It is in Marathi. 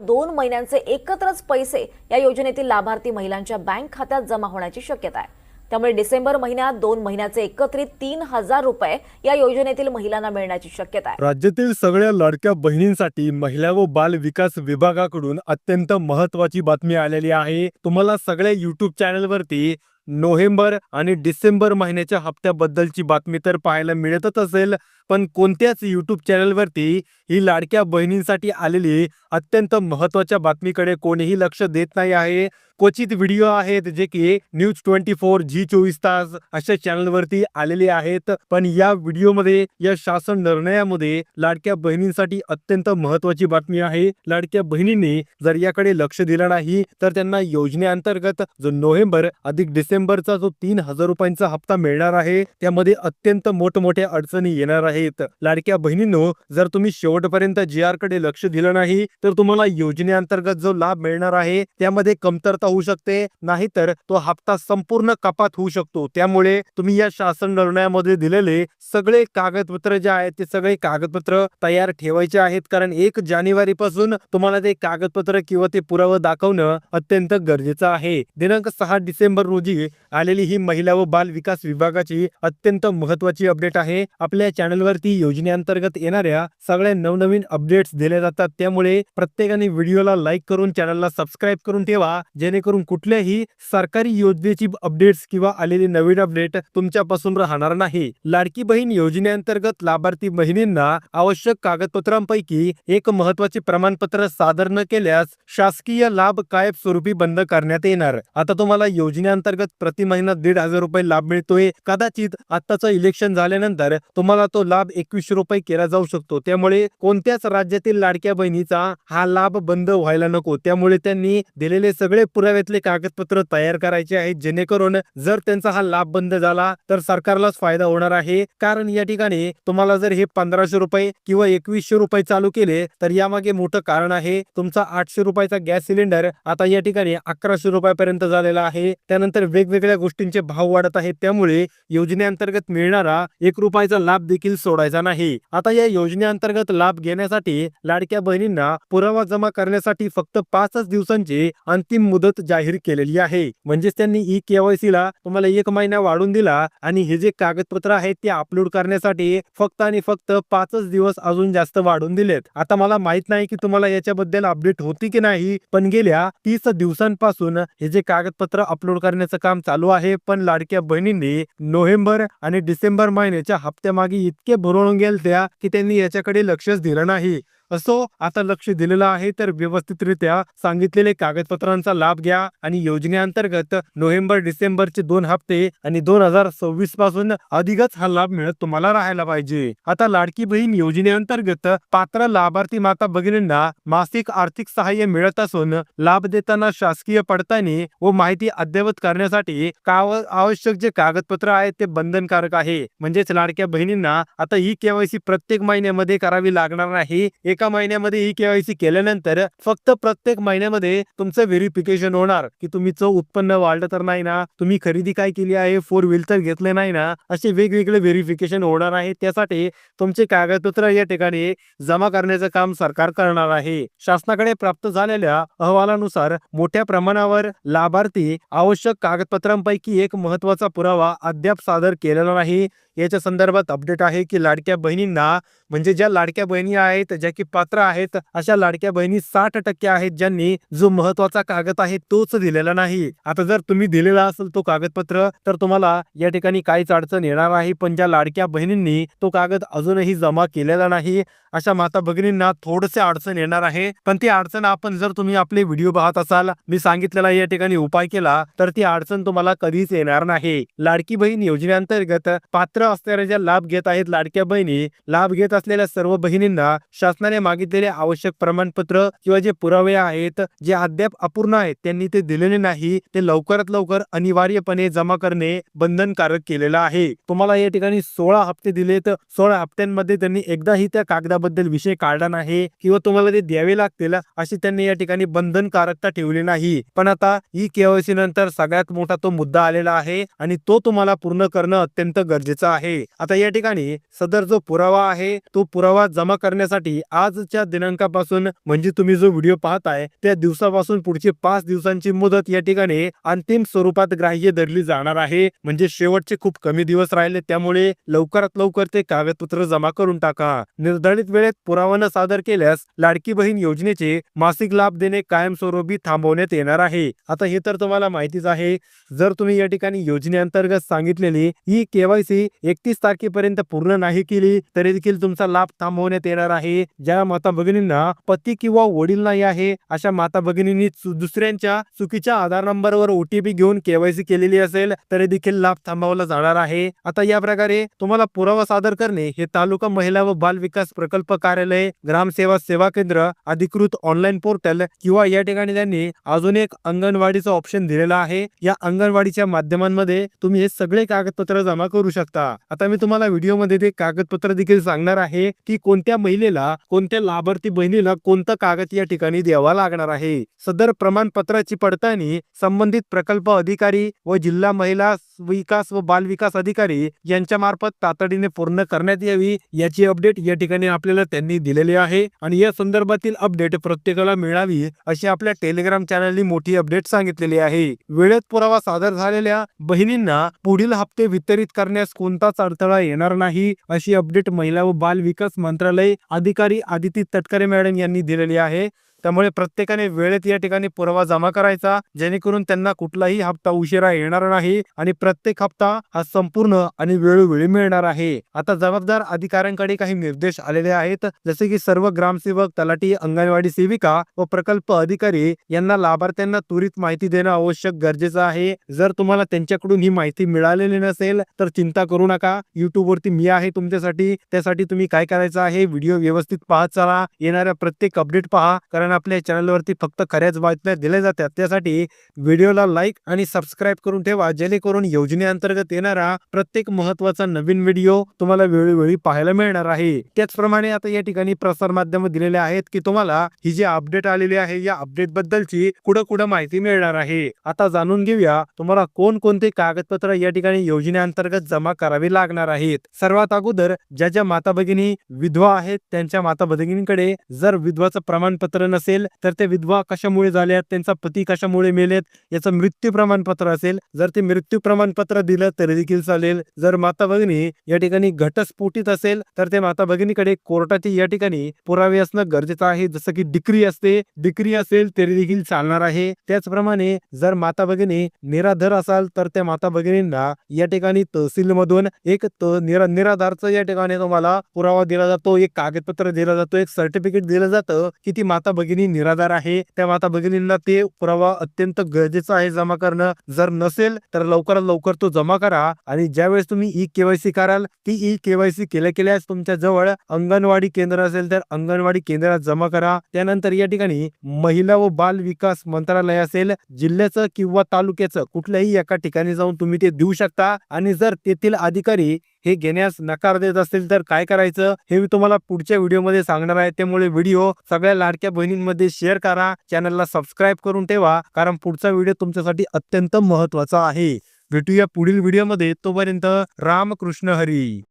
दोन महिन्यांचे एकत्रच पैसे या योजनेतील लाभार्थी महिलांच्या बँक खात्यात जमा होण्याची शक्यता आहे. त्यामुळे डिसेंबर महिन्यात दोन महिन्याचे एकत्रित तीन हजार रुपये या योजनेतील महिलांना मिळण्याची शक्यता आहे. राज्यातील सगळ्या लाडक्या बहिणींसाठी महिला व बाल विकास विभागाकडून अत्यंत महत्वाची बातमी आलेली आहे. तुम्हाला सगळ्या युट्यूब चॅनलवरती नोव्हेंबर आणि डिसेंबर महिन्याच्या हप्त्याबद्दलची बातमी तर पाहायला मिळतच असेल पण कोणत्याच यूट्यूब चॅनलवरती ही लाडक्या बहिणींसाठी आलेली अत्यंत महत्त्वाच्या बातमीकडे कोणीही लक्ष देत नाही आहे. क्वचित व्हिडिओ आहेत जे की न्यूज ट्वेंटी फोर जी चोवीस तास अशा चॅनलवरती आलेले आहेत. पण या व्हिडिओमध्ये या शासन निर्णयामध्ये लाडक्या बहिणींसाठी अत्यंत महत्वाची बातमी आहे. लाडक्या बहिणींनी जर याकडे लक्ष दिलं नाही तर त्यांना योजनेअंतर्गत जो नोव्हेंबर अधिक डिसेंबरचा जो तीन हजार रुपयांचा हप्ता मिळणार आहे त्यामध्ये अत्यंत मोठमोठ्या अडचणी येणार आहेत. लाडक्या बहिणींनो जर तुम्ही शेवटपर्यंत जी आरकडे लक्ष दिलं नाही तर तुम्हाला योजनेअंतर्गत जो लाभ मिळणार आहे त्यामध्ये कमतरता होऊ शकते नाहीतर तो हप्ता संपूर्ण कपात होऊ शकतो. त्यामुळे तुम्ही या शासन निर्णयामध्ये दिलेले सगळे कागदपत्र जे आहेत ते सगळे कागदपत्र तयार ठेवायचे आहेत. कारण एक जानेवारी पासून तुम्हाला ते कागदपत्र किंवा ते पुरावा दाखवणं अत्यंत गरजेचं आहे. दिनांक सहा डिसेंबर रोजी आलेली ही महिला व बाल विकास विभागाची अत्यंत महत्वाची अपडेट आहे. आपल्या चॅनलवरती योजनेअंतर्गत येणाऱ्या सगळ्या नवनवीन अपडेट्स दिल्या जातात. त्यामुळे प्रत्येकाने व्हिडिओला लाईक करून चॅनलला सबस्क्राईब करून ठेवा जेणेकरून कुठल्याही सरकारी योजनेची अपडेट्स किंवा आलेली नवीन अपडेट तुमच्यापासून राहणार नाही. लाडकी बहीण योजनेअंतर्गत लाभार्थी बहिणींना आवश्यक कागदपत्रांपैकी एक महत्त्वाचे प्रमाणपत्र सादर न केल्यास शासकीय लाभ कायमस्वरूपी बंद करण्यात येणार. आता तुम्हाला योजनेअंतर्गत प्रति महिना दीड हजार रुपये लाभ मिळतोय. कदाचित आताचं इलेक्शन झाल्यानंतर तुम्हाला तो लाभ एकवीसशे रुपये केला जाऊ शकतो. त्यामुळे कोणत्याच राज्यातील लाडक्या बहिणीचा हा लाभ बंद व्हायला नको. त्यामुळे त्यांनी दिलेले सगळे पुराव्यातले कागदपत्र तयार करायचे आहेत. जेणेकरून जर त्यांचा हा लाभ बंद झाला तर सरकारलाच फायदा होणार आहे. कारण या ठिकाणी तुम्हाला जर हे पंधराशे रुपये किंवा एकवीसशे रुपये चालू केले तर यामागे मोठं कारण आहे. तुमचा आठशे रुपयाचा गॅस सिलेंडर आता या ठिकाणी अकराशे रुपयापर्यंत झालेला आहे. त्यानंतर वेगवेगळ्या गोष्टींचे भाव वाढत आहेत. त्यामुळे योजनेअंतर्गत मिळणारा एक रुपयाचा लाभ देखील सोडायचा नाही. आता या योजनेअंतर्गत लाभ घेण्यासाठी लाडक्या बहिणींना पुरावा जमा करण्यासाठी फक्त पाचच दिवसांची अंतिम मुदत जाहीर केलेली आहे. म्हणजेच त्यांनी ई केवायसी ला तुम्हाला एक महिना वाढून दिला आणि हे जे कागदपत्र आहेत ते अपलोड करण्यासाठी फक्त आणि फक्त पाचच दिवस अजून जास्त वाढून दिलेत. आता मला माहीत नाही की तुम्हाला याच्याबद्दल अपडेट होती की नाही पण गेल्या तीस दिवसांपासून हे जे कागदपत्र अपलोड करण्याचं काम चालू आहे पण लाडक्या बहिणींनी नोव्हेंबर आणि डिसेंबर महिन्याच्या हप्त्यामागे इतके भरून गेलत्या की त्यांनी याच्याकडे लक्षच दिलं नाही. असो आता लक्ष दिलेलं आहे तर व्यवस्थितरित्या सांगितलेले कागदपत्रांचा लाभ घ्या आणि योजनेअंतर्गत नोव्हेंबर डिसेंबरचे दोन हप्ते आणि दोन हजार सव्वीसपासून अधिकच हा लाभ मिळत तुम्हाला राहायला पाहिजे. आता लाडकी बहीण योजनेअंतर्गत पात्र लाभार्थी माता भगिनींना मासिक आर्थिक सहाय्य मिळत असून लाभ देताना शासकीय पडताळणी व माहिती अद्ययावत करण्यासाठी काव आवश्यक जे कागदपत्र आहेत ते बंधनकारक आहे. म्हणजेच लाडक्या बहिणींना आता ही केवायसी प्रत्येक महिन्यामध्ये करावी लागणार नाही एका महिन्यामध्ये ही केवायसी केल्यानंतर फक्त प्रत्येक महिन्यामध्ये तुमचं व्हेरिफिकेशन होणार की तुमचं उत्पन्न वाढलं तर नाही ना तुम्ही खरेदी काय केली आहे फोर व्हील तर घेतले नाही ना असे वेगवेगळे व्हेरिफिकेशन होणार आहे. त्यासाठी तुमचे कागदपत्र या ठिकाणी जमा करण्याचं काम सरकार करणार आहे. शासनाकडे प्राप्त झालेल्या अहवालानुसार मोठ्या प्रमाणावर लाभार्थी आवश्यक कागदपत्रांपैकी एक महत्त्वाचा पुरावा अद्याप सादर केलेला नाही. याच्या संदर्भात अपडेट आहे की लाडक्या बहिणींना म्हणजे ज्या लाडक्या बहिणी आहेत ज्या की पात्र आहेत अशा लाडक्या बहिणी साठ टक्के आहेत ज्यांनी जो महत्त्वाचा कागद आहे तोच दिलेला नाही. आता जर तुम्ही दिलेला असेल तो कागदपत्र तर तुम्हाला या ठिकाणी काहीच अडचण येणार नाही पण ज्या लाडक्या बहिणींनी तो कागद अजूनही जमा केलेला नाही अशा माता भगिनींना थोडसे अडचण येणार आहे. पण ती अडचण आपण जर तुम्ही आपले व्हिडिओ पाहत असाल मी सांगितलेला या ठिकाणी उपाय केला तर ती अडचण तुम्हाला कधीच येणार नाही. लाडकी बहीण योजनेअंतर्गत पात्र असणाऱ्या ज्या लाभ घेत आहेत लाडक्या बहिणी. लाभ घेत असलेल्या सर्व बहिणींना शासनाने मागितलेले आवश्यक प्रमाणपत्र किंवा जे पुरावे आहेत जे अद्याप अपूर्ण आहेत त्यांनी ते दिलेले नाही. ते लवकरात लवकर अनिवार्यपणे जमा करणे बंधनकारक केलेलं आहे. तुम्हाला या ठिकाणी सोळा हप्ते दिलेत. सोळा हप्त्यांमध्ये त्यांनी एकदाही त्या कागदाबद्दल विषय काढला नाही किंवा तुम्हाला ते द्यावे लागतील अशी त्यांनी या ठिकाणी बंधनकारकता ठेवली नाही. पण आता ई केवायसी नंतर सगळ्यात मोठा तो मुद्दा आलेला आहे आणि तो तुम्हाला पूर्ण करणं अत्यंत गरजेचं आहे. आहे. आता या ठिकाणी सदर जो पुरावा आहे तो पुरावा जमा करण्यासाठी आजच्या दिनांकापासून म्हणजे तुम्ही जो व्हिडिओ पाहताय त्या दिवसापासून पुढची पाच दिवसांची मुदत या ठिकाणी अंतिम स्वरूपात ग्राह्य धरली जाणार आहे. म्हणजे शेवटचे खूप कमी दिवस राहिले त्यामुळे लवकरात लवकर ते कागदपत्र जमा करून टाका. निर्धारित वेळेत पुरावा न सादर केल्यास लाडकी बहीण योजनेचे मासिक लाभ देणे कायमस्वरूपी थांबवण्यात येणार आहे. आता हे तर तुम्हाला माहितीच आहे. जर तुम्ही या ठिकाणी योजनेअंतर्गत सांगितलेली ई केवायसी एकतीस तारखेपर्यंत पूर्ण नाही केली तरी देखील तुमचा लाभ थांबवण्यात येणार आहे. ज्या माता भगिनींना पती किंवा वडील नाही आहे अशा माता भगिनींनी दुसऱ्यांच्या चुकीच्या आधार नंबरवर ओटीपी घेऊन केवायसी केलेली असेल तरी देखील लाभ थांबवला जाणार आहे. आता या प्रकारे तुम्हाला पुरावा सादर करणे हे तालुका महिला व बाल विकास प्रकल्प कार्यालय ग्रामसेवा सेवा केंद्र अधिकृत ऑनलाईन पोर्टल किंवा या ठिकाणी त्यांनी अजून एक अंगणवाडीचा ऑप्शन दिलेला आहे. या अंगणवाडीच्या माध्यमांमध्ये तुम्ही हे सगळे कागदपत्र जमा करू शकता. आता मी तुम्हाला व्हिडिओमध्ये ते कागदपत्र देखील सांगणार आहे की कोणत्या महिलेला कोणत्या लाभार्थी बहिणीला कोणतं कागद या ठिकाणी द्यावा लागणार आहे. सदर प्रमाणपत्राची पडताळणी संबंधित प्रकल्प अधिकारी व जिल्हा महिला विकास व बाल विकास अधिकारी यांच्या मार्फत तातडीने पूर्ण करण्यात यावी याची अपडेट या ठिकाणी आपल्याला त्यांनी दिलेली आहे. आणि या संदर्भातील अपडेट प्रत्येकाला मिळावी अशी आपल्या टेलिग्राम चॅनलनी मोठी अपडेट सांगितलेली आहे. वेळेत पुरावा सादर झालेल्या बहिणींना पुढील हप्ते वितरित करण्यास कोण कोणताच अडथळा येणार नाही अशी अपडेट महिला व बाल विकास मंत्रालय अधिकारी आदिती तटकरे मॅडम यांनी दिलेली आहे. त्यामुळे प्रत्येकाने वेळेत या ठिकाणी पुरावा जमा करायचा जेणेकरून त्यांना कुठलाही हप्ता उशिरा येणार नाही आणि प्रत्येक हप्ता हा संपूर्ण आणि वेळोवेळी मिळणार आहे. आता जबाबदार अधिकाऱ्यांकडे काही निर्देश आलेले आहेत जसे की सर्व ग्रामसेवक तलाठी अंगणवाडी सेविका व प्रकल्प अधिकारी यांना लाभार्थ्यांना त्वरित माहिती देणं आवश्यक गरजेचं आहे. जर तुम्हाला त्यांच्याकडून ही माहिती मिळालेली नसेल तर चिंता करू नका. युट्यूब वरती मी आहे तुमच्यासाठी. त्यासाठी तुम्ही काय करायचं आहे व्हिडिओ व्यवस्थित पाहत चला. येणाऱ्या प्रत्येक अपडेट पहा कारण आपल्या चॅनलवरती फक्त खऱ्याच बातम्या दिल्या जातात. त्यासाठी व्हिडिओला लाईक आणि सबस्क्राईब करून ठेवा. जेणेकरून योजनेअंतर्गत येणारा प्रत्येक महत्त्वाचा नवीन व्हिडिओ तुम्हाला वेळोवेळी पाहायला मिळणार आहे. त्याचप्रमाणे आता या ठिकाणी प्रसार माध्यम दिलेले आहेत की तुम्हाला ही जी अपडेट आलेली आहे या अपडेट बद्दलची कुठं कुठं माहिती मिळणार आहे. आता जाणून घेऊया तुम्हाला कोणकोणते कागदपत्र या ठिकाणी योजनेअंतर्गत जमा करावी लागणार आहेत. सर्वात अगोदर ज्या ज्या माता भगिनी विधवा आहेत त्यांच्या माता भगिनींकडे जर विधवाचं प्रमाणपत्र नसेल तर ते विधवा कशामुळे झाल्यात त्यांचा पती कशामुळे मेलेत याचं मृत्यू प्रमाणपत्र असेल. जर ते मृत्यू प्रमाणपत्र दिलं तरी देखील चालेल. जर माता भगिनी या ठिकाणी घटस्फोटीत असेल तर ते माता भगिनीकडे कोर्टाची या ठिकाणी पुरावे असणं गरजेचं आहे. जसं की डिक्री असते डिक्री असेल तरी देखील चालणार आहे. त्याचप्रमाणे जर माता भगिनी निराधार असाल तर त्या माता भगिनींना या ठिकाणी तहसील मधून एक त- निरा निराधारचं या ठिकाणी तुम्हाला पुरावा दिला जातो. एक कागदपत्र दिला जातो एक सर्टिफिकेट दिलं जातं की ती माता भगिनी निराधार आहे. त्या माता भगिनींना ते पुरावा अत्यंत गरजेचं आहे जमा करणं. जर नसेल तर लवकरात लवकर तो जमा करा आणि ज्यावेळेस तुम्ही ई केवायसी कराल ती ई केवायसी केल्या केल्यास तुमच्या जवळ अंगणवाडी केंद्र असेल तर अंगणवाडी केंद्रात जमा करा. त्यानंतर या ठिकाणी महिला व बाल विकास मंत्रालय असेल जिल्ह्याचं किंवा तालुक्याचं कुठल्याही एका ठिकाणी जाऊन तुम्ही ते देऊ शकता. आणि जर तेथील अधिकारी हे घेण्यास नकार देत असतील तर काय करायचं? हे मी तुम्हाला पुढच्या व्हिडिओमध्ये सांगणार आहे. त्यामुळे व्हिडिओ सगळ्या लाडक्या बहिणींमध्ये शेअर करा. चॅनलला सबस्क्राईब करून ठेवा. कारण पुढचा व्हिडिओ तुमच्यासाठी अत्यंत महत्त्वाचा आहे. भेटूया पुढील व्हिडिओमध्ये. तोपर्यंत रामकृष्ण हरी.